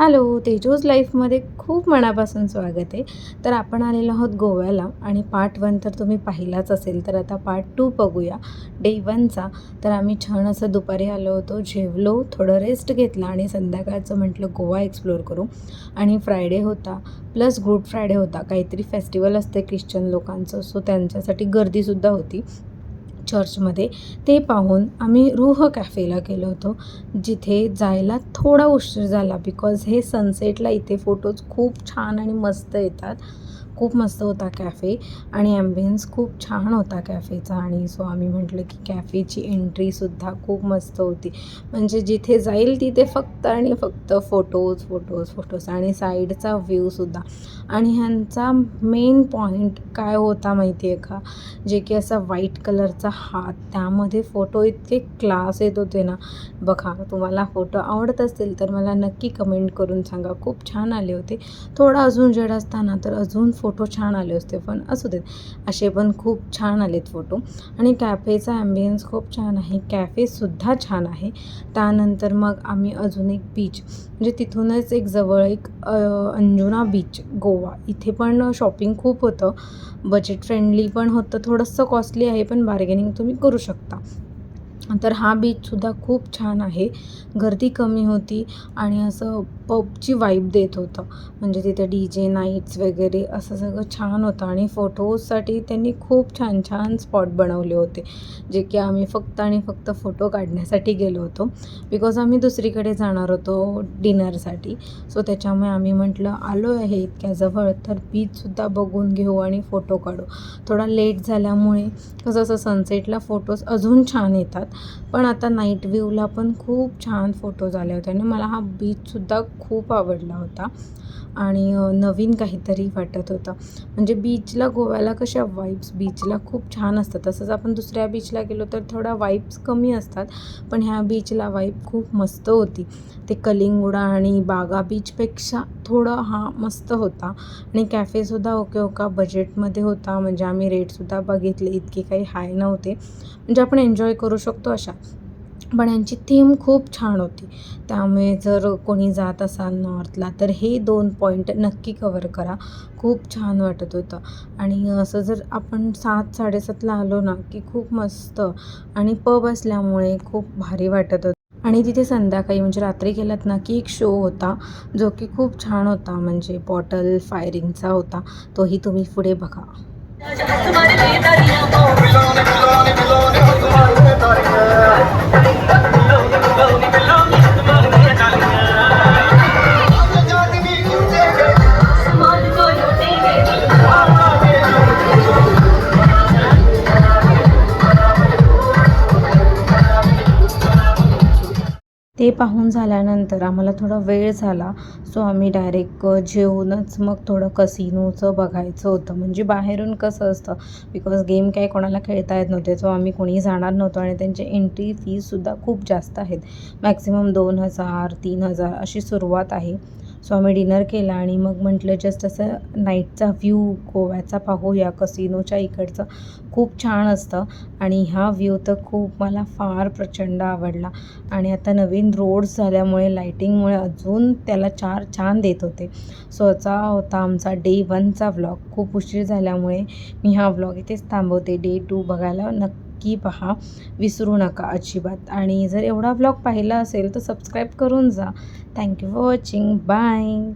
Hello तेजोज लाईफमध्ये खूप मनापासून स्वागत आहे. तर आपण आलेलो आहोत गोव्याला आणि पार्ट वन तर तुम्ही पाहिलाच असेल तर आता पार्ट टू बघूया. डे वनचा. तर आम्ही छान असं दुपारी आलो होतो जेवलो थोडं रेस्ट घेतला आणि संध्याकाळचं म्हटलं गोवा एक्सप्लोअर करू. आणि फ्रायडे होता प्लस गुड फ्रायडे होता. काहीतरी फेस्टिवल असते ख्रिश्चन लोकांचं सो त्यांच्यासाठी गर्दीसुद्धा होती. चर्चमध्ये ते पाहून आम्ही रूह कॅफेला गेलो होतो जिथे जायला थोडा उशीर झाला बिकॉज हे सनसेटला इथे फोटोज खूप छान आणि मस्त येतात. खूप मस्त होता कॅफे आणि ॲम्बियन्स खूप छान होता कॅफेचा. आणि सो आम्ही म्हटलं की कॅफेची एंट्रीसुद्धा खूप मस्त होती. म्हणजे जिथे जाईल तिथे फक्त आणि फक्त फोटोज फोटोज फोटोज आणि साईडचा व्ह्यूसुद्धा आणि ह्यांचा मेन पॉईंट काय होता माहिती आहे का? जे की असा व्हाईट कलरचा हात त्यामध्ये फोटो इतके क्लास येत होते ना. बघा तुम्हाला फोटो आवडत असतील तर मला नक्की कमेंट करून सांगा. खूप छान आले होते. थोडा अजून जड असताना तर अजून फोटो फोटो छान आले असते पण असू देत. असे पण खूप छान आलेत फोटो. आणि कॅफेचा ॲम्बियन्स खूप छान आहे. कॅफेसुद्धा छान आहे. त्यानंतर मग आम्ही अजून एक बीच म्हणजे तिथूनच एक जवळ एक अंजुना बीच गोवा. इथे पण शॉपिंग खूप होतं. बजेट फ्रेंडली पण होतं. थोडंसं कॉस्टली आहे पण बार्गेनिंग तुम्ही करू शकता. तर हा बीचसुद्धा खूप छान आहे. गर्दी कमी होती आणि असं पबची वाईब देत होतं. म्हणजे तिथे डी जे नाईट्स वगैरे असं सगळं छान होतं आणि फोटोजसाठी त्यांनी खूप छान छान स्पॉट बनवले होते. जे की आम्ही फक्त आणि फक्त फोटो काढण्यासाठी गेलो होतो. बिकॉज आम्ही दुसरीकडे जाणार होतो डिनरसाठी सो त्याच्यामुळे आम्ही म्हटलं आलो आहे इतक्या जवळ तर बीचसुद्धा बघून घेऊ आणि फोटो काढू. थोडा लेट झाल्यामुळे कसं असं सनसेटला फोटोज अजून छान येतात. पण आता नाईट व्ह्यूला पण खूप छान फोटो झाले होते आणि मला हा बीचसुद्धा खूप आवडला होता. आणि नवीन काहीतरी वाटत होतं. म्हणजे बीचला गोव्याला कशा वाईब्स बीचला खूप छान असतात. तसंच आपण दुसऱ्या बीचला गेलो तर थोडा वाईब्स कमी असतात. पण ह्या बीचला वाईब खूप मस्त होती. ते कलिंगुडा आणि बागा बीचपेक्षा थोडं हा मस्त होता. आणि कॅफेसुद्धा ओके ओका बजेटमध्ये होता. म्हणजे आम्ही रेटसुद्धा बघितले. इतके काही हाय नव्हते. म्हणजे आपण एन्जॉय करू शकतो अशा. पण यांची थीम खूप छान होती. त्यामुळे जर कोणी जात असाल नॉर्थला तर हे दोन पॉईंट नक्की कवर करा. खूप छान वाटत होतं. आणि असं जर आपण सात साडेसातला आलो ना की खूप मस्त. आणि पब असल्यामुळे खूप भारी वाटत होतं. आणि तिथे संध्याकाळी म्हणजे रात्री गेलात ना की एक शो होता जो की खूप छान होता. म्हणजे बॉटल फायरिंगचा होता. तोही तुम्ही पुढे बघा. ते पाहून झाल्यानंतर आम्हाला थोडा वेळ झाला. सो आम्ही डायरेक्ट जेवूनच मग थोडं कसिनोचं बघायचं होतं. म्हणजे बाहेरून कसं असतं बिकॉज गेम काही कोणाला खेळता येत नव्हते. सो आम्ही कोणी जाणार नव्हतो आणि त्यांची एंट्री फीसुद्धा खूप जास्त आहेत. मॅक्सिमम दोन हजार तीन हजार अशी सुरुवात आहे. सो आम्ही डिनर केला आणि मग म्हटलं जस्ट असं नाईटचा व्ह्यू गोव्याचा पाहूया कसिनोच्या इकडचं. खूप छान असतं आणि हा व्ह्यू तर खूप मला फार प्रचंड आवडला. आणि आता नवीन रोड्स झाल्यामुळे लाईटिंगमुळे अजून त्याला चार छान देत होते. सो असा होता आमचा डे वनचा व्लॉग. खूप उशीर झाल्यामुळे मी हा व्लॉग इथेच थांबवते. डे टू बघायला नक्की पहा. विसरू नका अजिबात. आणि जर एवढा ब्लॉग पाहिला असेल तर सबस्क्राईब करून जा. Thank you for watching bye